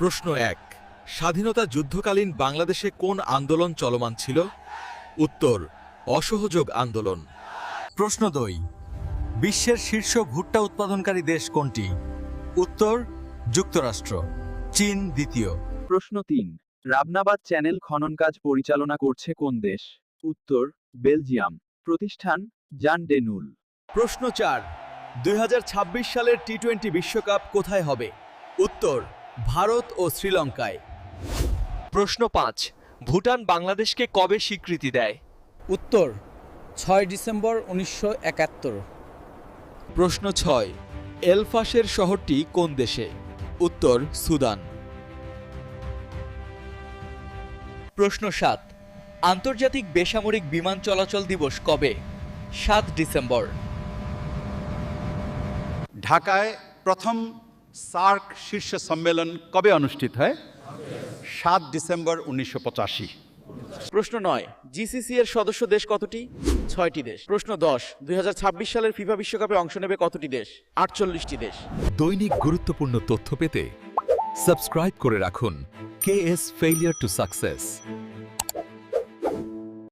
প্রশ্ন এক স্বাধীনতা যুদ্ধকালীন বাংলাদেশে কোন আন্দোলন চলমান ছিল? উত্তর অসহযোগ আন্দোলন। প্রশ্ন দুই বিশ্বের শীর্ষ ভুট্টা উৎপাদনকারী দেশ কোনটি? উত্তর যুক্তরাষ্ট্র চীন দ্বিতীয়। প্রশ্ন তিন রাবনাবাদ চ্যানেল খনন কাজ পরিচালনা করছে কোন দেশ? উত্তর বেলজিয়াম। প্রতিষ্ঠান জান ডেনুল প্রশ্ন চার দুই সালের টি টোয়েন্টি বিশ্বকাপ কোথায় হবে? উত্তর ভারত ও শ্রীলঙ্কায়। প্রশ্ন পাঁচ ভুটান বাংলাদেশকে কবে স্বীকৃতি দেয়? উত্তর ছয় ডিসেম্বর উনিশশো একাত্তর। প্রশ্ন ছয় এলফাসের শহরটি কোন দেশে? উত্তর সুদান। প্রশ্ন সাত আন্তর্জাতিক বেসামরিক বিমান চলাচল দিবস কবে? সাত ডিসেম্বর। ঢাকায় প্রথম সার্ক শীর্ষ সম্মেলন কবে অনুষ্ঠিত হয়? সাত ডিসেম্বর উনিশশো পঁচাশি। প্রশ্ন নয় জিসিসি এর সদস্য দেশ কতটি? ছয়টি দেশ। প্রশ্ন দশ দুই সালের ফিফা বিশ্বকাপে অংশ নেবে কতটি দেশ? আটচল্লিশটি দেশ। দৈনিক গুরুত্বপূর্ণ তথ্য পেতে সাবস্ক্রাইব করে রাখুন K S failure to success